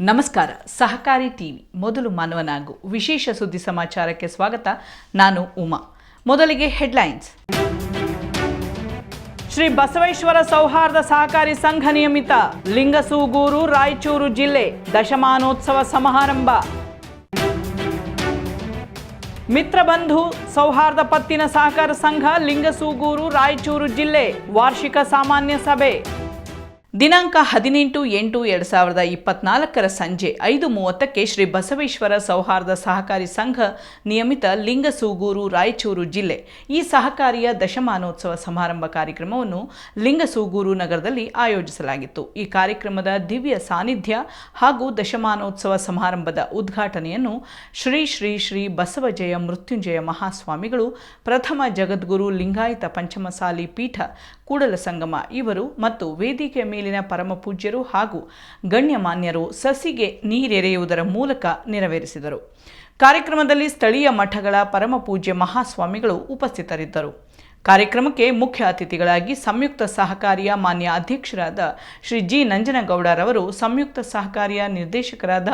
ನಮಸ್ಕಾರ. ಸಹಕಾರಿ ಟಿವಿ, ಮೊದಲು ಮಾನವನಾಗು. ವಿಶೇಷ ಸುದ್ದಿ ಸಮಾಚಾರಕ್ಕೆ ಸ್ವಾಗತ. ನಾನು ಉಮಾ. ಮೊದಲಿಗೆ ಹೆಡ್ಲೈನ್ಸ್. ಶ್ರೀ ಬಸವೇಶ್ವರ ಸೌಹಾರ್ದ ಸಹಕಾರಿ ಸಂಘ ನಿಯಮಿತ, ಲಿಂಗಸೂಗೂರು, ರಾಯಚೂರು ಜಿಲ್ಲೆ ದಶಮಾನೋತ್ಸವ ಸಮಾರಂಭ. ಮಿತ್ರಬಂಧು ಸೌಹಾರ್ದ ಪತ್ತಿನ ಸಹಕಾರ ಸಂಘ, ಲಿಂಗಸೂಗೂರು, ರಾಯಚೂರು ಜಿಲ್ಲೆ ವಾರ್ಷಿಕ ಸಾಮಾನ್ಯ ಸಭೆ. ದಿನಾಂಕ ಹದಿನೆಂಟು ಎಂಟು ಎರಡು ಸಾವಿರದ ಇಪ್ಪತ್ನಾಲ್ಕರ ಸಂಜೆ ಐದು ಮೂವತ್ತಕ್ಕೆ ಶ್ರೀ ಬಸವೇಶ್ವರ ಸೌಹಾರ್ದ ಸಹಕಾರಿ ಸಂಘ ನಿಯಮಿತ ಲಿಂಗಸೂಗೂರು ರಾಯಚೂರು ಜಿಲ್ಲೆ. ಈ ಸಹಕಾರಿಯ ದಶಮಾನೋತ್ಸವ ಸಮಾರಂಭ ಕಾರ್ಯಕ್ರಮವನ್ನು ಲಿಂಗಸೂಗೂರು ನಗರದಲ್ಲಿ ಆಯೋಜಿಸಲಾಗಿತ್ತು. ಈ ಕಾರ್ಯಕ್ರಮದ ದಿವ್ಯ ಸಾನ್ನಿಧ್ಯ ಹಾಗೂ ದಶಮಾನೋತ್ಸವ ಸಮಾರಂಭದ ಉದ್ಘಾಟನೆಯನ್ನು ಶ್ರೀ ಶ್ರೀ ಶ್ರೀ ಬಸವಜಯ ಮೃತ್ಯುಂಜಯ ಮಹಾಸ್ವಾಮಿಗಳು, ಪ್ರಥಮ ಜಗದ್ಗುರು ಲಿಂಗಾಯತ ಪಂಚಮಸಾಲಿ ಪೀಠ, ಕೂಡಲ ಸಂಗಮ ಇವರು ಮತ್ತು ವೇದಿಕೆಯ ಮೇಲಿನ ಪರಮ ಪೂಜ್ಯರು ಹಾಗೂ ಗಣ್ಯಮಾನ್ಯರು ಸಸಿಗೆ ನೀರೆರೆಯುವುದರ ಮೂಲಕ ನೆರವೇರಿಸಿದರು. ಕಾರ್ಯಕ್ರಮದಲ್ಲಿ ಸ್ಥಳೀಯ ಮಠಗಳ ಪರಮ ಪೂಜ್ಯ ಮಹಾಸ್ವಾಮಿಗಳು ಉಪಸ್ಥಿತರಿದ್ದರು. ಕಾರ್ಯಕ್ರಮಕ್ಕೆ ಮುಖ್ಯ ಅತಿಥಿಗಳಾಗಿ ಸಂಯುಕ್ತ ಸಹಕಾರಿಯ ಮಾನ್ಯ ಅಧ್ಯಕ್ಷರಾದ ಶ್ರೀ ಜಿ ನಂಜನಗೌಡರವರು, ಸಂಯುಕ್ತ ಸಹಕಾರಿಯ ನಿರ್ದೇಶಕರಾದ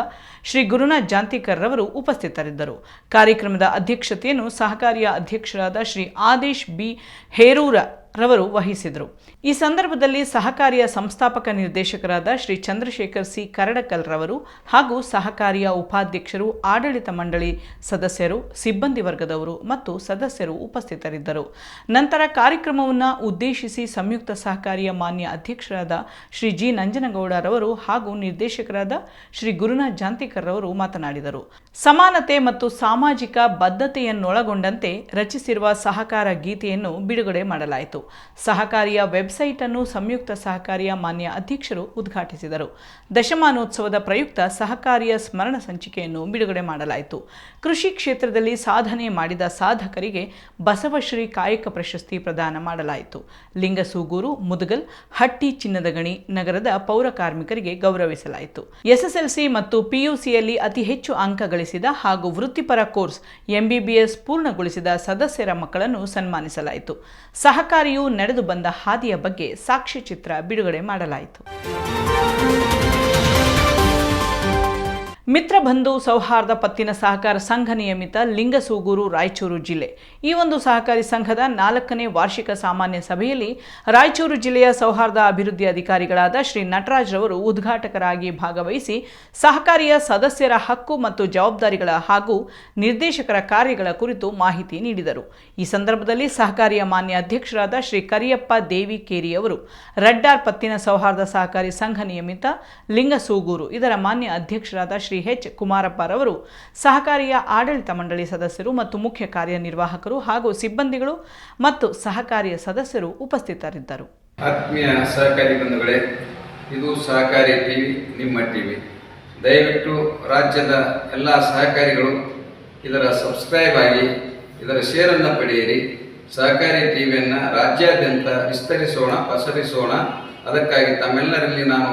ಶ್ರೀ ಗುರುನಾಥ್ ಜಾಂತಿಕರ್ ರವರು ಉಪಸ್ಥಿತರಿದ್ದರು. ಕಾರ್ಯಕ್ರಮದ ಅಧ್ಯಕ್ಷತೆಯನ್ನು ಸಹಕಾರಿಯ ಅಧ್ಯಕ್ಷರಾದ ಶ್ರೀ ಆದೇಶ್ ಬಿ ಹೇರೂರ ರವರು ವಹಿಸಿದರು. ಈ ಸಂದರ್ಭದಲ್ಲಿ ಸಹಕಾರಿಯ ಸಂಸ್ಥಾಪಕ ನಿರ್ದೇಶಕರಾದ ಶ್ರೀ ಚಂದ್ರಶೇಖರ್ ಸಿ. ಕರಡಕಲ್ ರವರು ಹಾಗೂ ಸಹಕಾರಿಯ ಉಪಾಧ್ಯಕ್ಷರು, ಆಡಳಿತ ಮಂಡಳಿ ಸದಸ್ಯರು, ಸಿಬ್ಬಂದಿ ವರ್ಗದವರು ಮತ್ತು ಸದಸ್ಯರು ಉಪಸ್ಥಿತರಿದ್ದರು. ನಂತರ ಕಾರ್ಯಕ್ರಮವನ್ನು ಉದ್ದೇಶಿಸಿ ಸಂಯುಕ್ತ ಸಹಕಾರಿಯ ಮಾನ್ಯ ಅಧ್ಯಕ್ಷರಾದ ಶ್ರೀ ಜಿ. ನಂಜನಗೌಡರವರು ಹಾಗೂ ನಿರ್ದೇಶಕರಾದ ಶ್ರೀ ಗುರುನಾಥ್ ಜಾಂತಿಕರ್ ರವರು ಮಾತನಾಡಿದರು. ಸಮಾನತೆ ಮತ್ತು ಸಾಮಾಜಿಕ ಬದ್ಧತೆಯನ್ನೊಳಗೊಂಡಂತೆ ರಚಿಸಿರುವ ಸಹಕಾರ ಗೀತೆಯನ್ನು ಬಿಡುಗಡೆ ಮಾಡಲಾಯಿತು. ಸಹಕಾರಿಯ ವೆಬ್ಸೈಟ್ ಅನ್ನು ಸಂಯುಕ್ತ ಸಹಕಾರಿಯ ಮಾನ್ಯ ಅಧ್ಯಕ್ಷರು ಉದ್ಘಾಟಿಸಿದರು. ದಶಮಾನೋತ್ಸವದ ಪ್ರಯುಕ್ತ ಸಹಕಾರಿಯ ಸ್ಮರಣ ಸಂಚಿಕೆಯನ್ನು ಬಿಡುಗಡೆ ಮಾಡಲಾಯಿತು. ಕೃಷಿ ಕ್ಷೇತ್ರದಲ್ಲಿ ಸಾಧನೆ ಮಾಡಿದ ಸಾಧಕರಿಗೆ ಬಸವಶ್ರೀ ಕಾಯಕ ಪ್ರಶಸ್ತಿ ಪ್ರದಾನ ಮಾಡಲಾಯಿತು. ಲಿಂಗಸೂಗೂರು, ಮುದಗಲ್, ಹಟ್ಟಿ ಚಿನ್ನದ ಗಣಿ ನಗರದ ಪೌರ ಕಾರ್ಮಿಕರಿಗೆ ಗೌರವಿಸಲಾಯಿತು. ಎಸ್ಎಸ್ಎಲ್ಸಿ ಮತ್ತು ಪಿಯುಸಿಯಲ್ಲಿ ಅತಿ ಹೆಚ್ಚು ಅಂಕ ಗಳಿಸಿದ ಹಾಗೂ ವೃತ್ತಿಪರ ಕೋರ್ಸ್ ಎಂಬಿಬಿಎಸ್ ಪೂರ್ಣಗೊಳಿಸಿದ ಸದಸ್ಯರ ಮಕ್ಕಳನ್ನು ಸನ್ಮಾನಿಸಲಾಯಿತು. ಸಹಕಾರಿಯು ನಡೆದು ಬಂದ ಹಾದಿಯ ಬಗ್ಗೆ ಸಾಕ್ಷ್ಯಚಿತ್ರ ಬಿಡುಗಡೆ ಮಾಡಲಾಯಿತು. ಮಿತ್ರಬಂಧು ಸೌಹಾರ್ದ ಪತ್ತಿನ ಸಹಕಾರ ಸಂಘ ನಿಯಮಿತ ಲಿಂಗಸೂಗೂರು ರಾಯಚೂರು ಜಿಲ್ಲೆ. ಈ ಒಂದು ಸಹಕಾರಿ ಸಂಘದ ನಾಲ್ಕನೇ ವಾರ್ಷಿಕ ಸಾಮಾನ್ಯ ಸಭೆಯಲ್ಲಿ ರಾಯಚೂರು ಜಿಲ್ಲೆಯ ಸೌಹಾರ್ದ ಅಭಿವೃದ್ಧಿ ಅಧಿಕಾರಿಗಳಾದ ಶ್ರೀ ನಟರಾಜ್ ರವರು ಉದ್ಘಾಟಕರಾಗಿ ಭಾಗವಹಿಸಿ ಸಹಕಾರಿಯ ಸದಸ್ಯರ ಹಕ್ಕು ಮತ್ತು ಜವಾಬ್ದಾರಿಗಳ ಹಾಗೂ ನಿರ್ದೇಶಕರ ಕಾರ್ಯಗಳ ಕುರಿತು ಮಾಹಿತಿ ನೀಡಿದರು. ಈ ಸಂದರ್ಭದಲ್ಲಿ ಸಹಕಾರಿಯ ಮಾನ್ಯ ಅಧ್ಯಕ್ಷರಾದ ಶ್ರೀ ಕರಿಯಪ್ಪ ದೇವಿ ಕೇರಿಯವರು ರಡ್ಡಾರ್ ಪತ್ತಿನ ಸೌಹಾರ್ದ ಸಹಕಾರಿ ಸಂಘ ನಿಯಮಿತ ಲಿಂಗಸೂಗೂರು, ಇದರ ಮಾನ್ಯ ಅಧ್ಯಕ್ಷರಾದ ಶ್ರೀ ಎಚ್ ಕುಮಾರಪ್ಪರವರು, ಸಹಕಾರಿಯ ಆಡಳಿತ ಮಂಡಳಿ ಸದಸ್ಯರು ಮತ್ತು ಮುಖ್ಯ ಕಾರ್ಯನಿರ್ವಾಹಕರು ಹಾಗೂ ಸಿಬ್ಬಂದಿಗಳು ಮತ್ತು ಸಹಕಾರಿಯ ಸದಸ್ಯರು ಉಪಸ್ಥಿತರಿದ್ದರು. ಆತ್ಮೀಯ ಸಹಕಾರಿ ಬಂಧುಗಳೇ, ಇದು ಸಹಕಾರಿ ಟಿವಿ, ನಿಮ್ಮ ಟಿವಿ. ದಯವಿಟ್ಟು ರಾಜ್ಯದ ಎಲ್ಲ ಸಹಕಾರಿಗಳು ಇದರ ಸಬ್ಸ್ಕ್ರೈಬ್ ಆಗಿ, ಇದರ ಶೇರನ್ನು ಪಡೆಯಿರಿ. ಸಹಕಾರಿ ಟಿವಿಯನ್ನು ರಾಜ್ಯಾದ್ಯಂತ ವಿಸ್ತರಿಸೋಣ, ಪಸರಿಸೋಣ. ಅದಕ್ಕಾಗಿ ತಮ್ಮೆಲ್ಲರಲ್ಲಿ ನಾನು